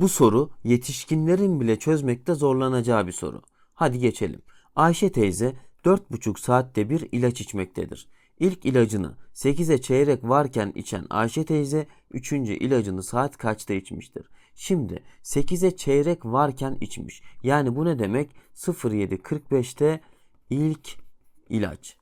Bu soru yetişkinlerin bile çözmekte zorlanacağı bir soru. Hadi geçelim. Ayşe teyze 4,5 saatte bir ilaç içmektedir. İlk ilacını 8'e çeyrek varken içen Ayşe teyze 3. ilacını saat kaçta içmiştir? Şimdi 8'e çeyrek varken içmiş. Yani bu ne demek? 07.45'te ilk ilaç.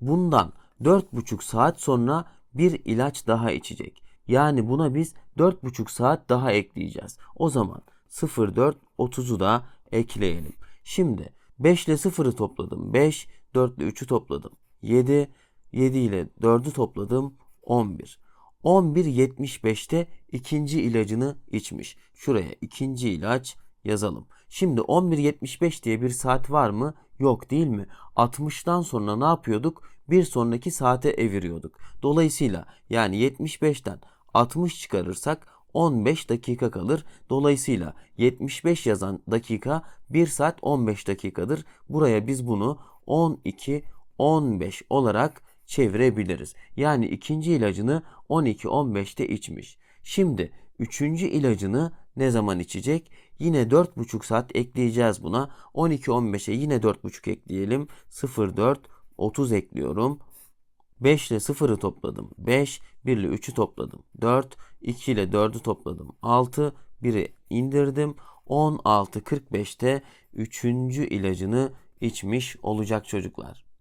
Bundan 4,5 saat sonra bir ilaç daha içecek. Yani buna biz 4,5 saat daha ekleyeceğiz. O zaman 0,4,30'u da ekleyelim. Şimdi 5 ile 0'ı topladım. 5, 4 ile 3'ü topladım. 7, 7 ile 4'ü topladım. 11. 11.75'te ikinci ilacını içmiş. Şuraya ikinci ilaç yazalım. Şimdi 11.75 diye bir saat var mı? Yok değil mi? 60'tan sonra ne yapıyorduk? Bir sonraki saate eviriyorduk. Dolayısıyla yani 75'ten 60 çıkarırsak 15 dakika kalır. Dolayısıyla 75 yazan dakika 1 saat 15 dakikadır. Buraya biz bunu 12 15 olarak çevirebiliriz. Yani ikinci ilacını 12-15'te içmiş. Şimdi üçüncü ilacını ne zaman içecek? Yine 4,5 saat ekleyeceğiz buna. 12-15'e yine 4,5 ekleyelim. 0,4 30 ekliyorum. 5 ile 0'ı topladım. 5, 1 ile 3'ü topladım. 4, 2 ile 4'ü topladım. 6, 1'i indirdim. 16.45'te 3. ilacını içmiş olacak çocuklar.